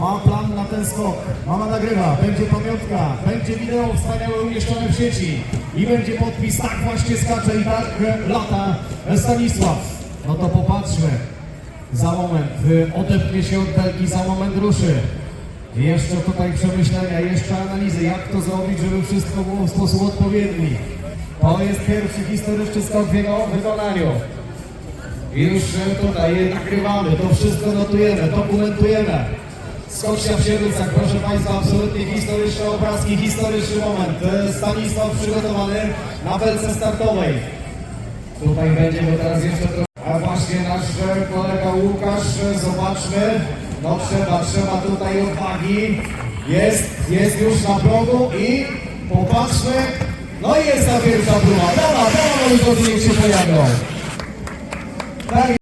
Ma plan na ten skok. Mama nagrywa, będzie pamiątka, będzie wideo wspaniałe umieszczone w sieci i będzie podpis, tak właśnie skacze i tak lata Stanisław. No to popatrzmy. Za moment y, odepnie się od belki, za moment ruszy. Jeszcze tutaj przemyślenia, jeszcze analizy, jak to zrobić, żeby wszystko było w sposób odpowiedni. To jest pierwszy historyczny skok w jego wykonaniu. Już tutaj nagrywamy, to wszystko notujemy, dokumentujemy. Skocznia w Siernicach, proszę Państwa, absolutnie historyczne obrazki, historyczny moment. Stanisław przygotowany na belce startowej. Tutaj będzie, bo teraz jeszcze trochę. A właśnie nasz kolega Łukasz, zobaczmy. No trzeba, trzeba tutaj odwagi. Jest, jest już na progu i popatrzmy. No i jest ta pierwsza próba. Dobra, moi drodzy, niech się pojawią. Tak